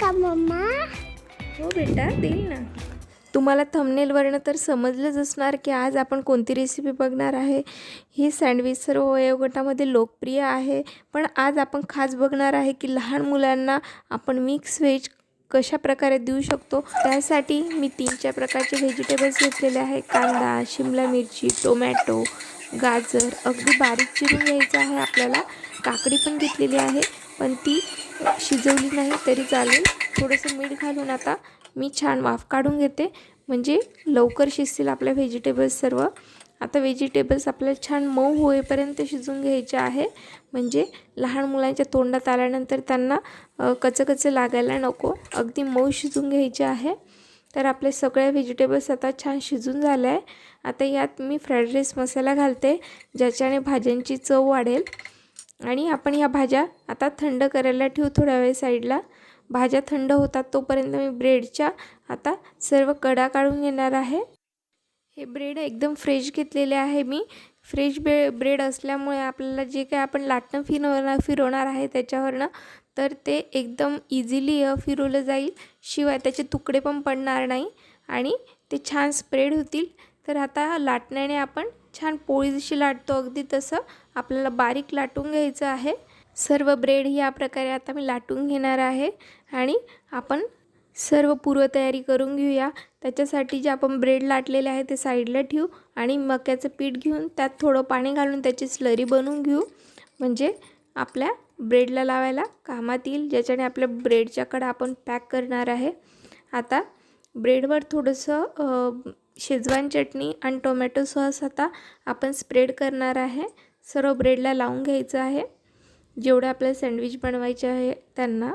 का मम्मा हो बेटा देईल ना. तुम्हाला थंबनेलवरनं तर समजलंच असणार की आज आपण कोणती रेसिपी बघणार आहे. ही सँडविच सर्व वयोगटामध्ये लोकप्रिय आहे. पण आज आपण खास बघणार आहे की लहान मुलांना आपण मिक्स व्हेज कशा प्रकारे देऊ शकतो. त्यासाठी मी तीन चार प्रकारचे व्हेजिटेबल्स घेतलेले आहे. कांदा शिमला मिरची टोमॅटो गाजर. अगदी बारीक चिरून घ्यायचं आहे आपल्याला. काकडी पण घेतलेली आहे पण ती शिजवली नाही तरी चालेल. थोडंसं मीठ घालून आता मी छान वाफ काढून घेते. म्हणजे लवकर शिजतील आपल्या व्हेजिटेबल्स सर्व. आता व्हेजिटेबल्स आपल्याला छान मऊ होईपर्यंत शिजून घ्यायचे आहे. म्हणजे लहान मुलांच्या तोंडात आल्यानंतर त्यांना कचकचं लागायला नको. अगदी मऊ शिजून घ्यायचे आहे. तर आपले सगळे व्हेजिटेबल्स आता छान शिजून झाले आहे. आता यात मी फ्राईड राईस मसाला घालते ज्याच्याने भाज्यांची चव वाढेल. आणि आपण ह्या भाज्या आता थंड करायला ठेवू थोड्या वेळ साईडला. भाज्या थंड होतात तोपर्यंत मी ब्रेडच्या आता सर्व कडा काढून घेणार आहे. हे ब्रेड एकदम फ्रेश घेतलेले आहे मी. फ्रेश ब्रे ब्रेड असल्यामुळे आपल्याला जे काय आपण लाटणं फिरवणार फिरवणार आहे त्याच्यावरनं तर ते एकदम इझिली फिरवलं जाईल. शिवाय त्याचे तुकडे पण पडणार नाही आणि ते छान स्प्रेड होतील. तर आता लाटण्याने आपण छान पोळी जशी लाटतो अगदी तसं आपल्याला बारीक लाटून घ्यायचं आहे. सर्व ब्रेड या प्रकारे आता मी लाटून घेणार आहे आणि आपण सर्व पूर्वतयारी करून घेऊया. त्याच्यासाठी जे आपण ब्रेड लाटलेले आहे ते साईडला ठेवू आणि मक्याचं पीठ घेऊन त्यात थोडं पाणी घालून त्याची स्लरी बनवून घेऊ. म्हणजे आपल्या ब्रेडला लावायला कामात येईल ज्याच्याने आपल्या ब्रेडच्याकडं आपण पॅक करणार आहे. आता ब्रेडवर थोडंसं शेजवान चटणी आणि टोमॅटो सॉस आता आपण स्प्रेड करणार आहे. सर्व ब्रेडला लावून घ्यायचं आहे. जेवढं आपल्याला सँडविच बनवायचे आहे त्यांना.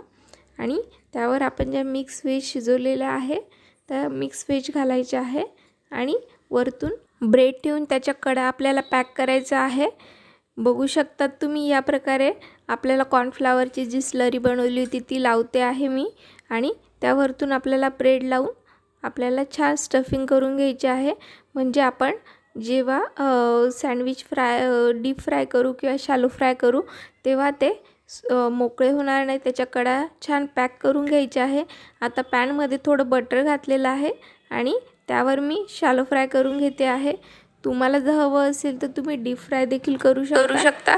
आणि त्यावर आपण ज्या मिक्स व्हेज शिजवलेलं आहे त्या मिक्स व्हेज घालायचे आहे. आणि वरतून ब्रेड ठेवून त्याच्या कडा आपल्याला पॅक करायचं आहे. बघू शकतात तुम्ही या प्रकारे आपल्याला कॉर्नफ्लावरची जी स्लरी बनवली होती ती लावते आहे मी. आणि त्यावरतून आपल्याला ब्रेड लावून आपल्याला छान स्टफिंग करून घ्यायचे आहे. म्हणजे आपण जेव्हा सँडविच फ्राय डीप फ्राय करू किंवा शालो फ्राय करू तेव्हा ते मोकळे होणार नाही. त्याच्या कडा छान पॅक करून घ्यायचे आहे. आता पॅनमध्ये थोडं बटर घातलेलं आहे आणि त्यावर मी शालो फ्राय करून घेते आहे. तुम्हाला जर हवं असेल तर तुम्ही डीप फ्राय देखील करू शकता. करू शकता.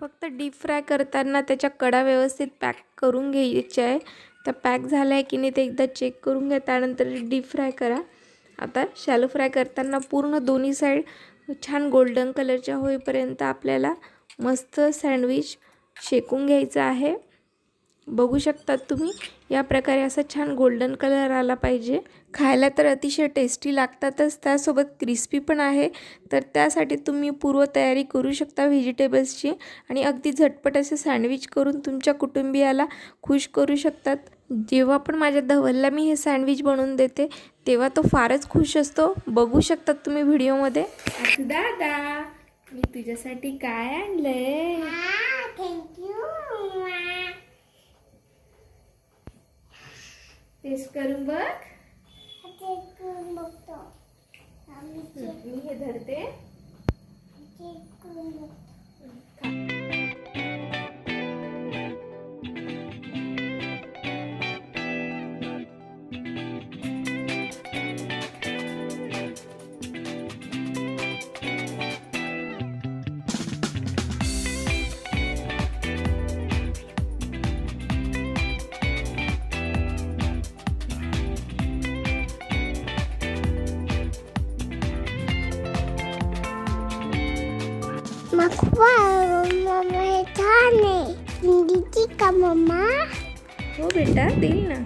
फक्त डीप फ्राय करताना त्याच्या कडा व्यवस्थित पॅक करून घ्यायच्या आहे. त्या पॅक झालं आहे की नाही ते एकदा चेक करून घ्या त्यानंतर डीप फ्राय करा. आता शॅलो फ्राय करताना पूर्ण दोन्ही साईड छान गोल्डन कलरच्या होईपर्यंत आपल्याला मस्त सँडविच शेकून घ्यायचं आहे. बघू शकतात तुम्ही या प्रकारे असा छान गोल्डन कलर आला पाहिजे. खायला तर अतिशय टेस्टी लागतातच त्यासोबत क्रिस्पी पण आहे. तर त्यासाठी तुम्ही पूर्वतयारी करू शकता व्हेजिटेबल्सची आणि अगदी झटपट असे सँडविच करून तुमच्या कुटुंबियाला खुश करू शकतात. जेव्हा पण माझ्या धवलला मी हे सँडविच बनवून देते तेव्हा तो फारच खुश असतो. बघू शकतात तुम्ही व्हिडिओमध्ये. दादा मी तुझ्यासाठी काय आणलंय? हा थँक्यू मम्मा टेस्ट करून बघ मी हे धरते. चेक करून बघतो मग मम्मा हे छान आहे हिंदीची का मम्मा हो बेटा देईल ना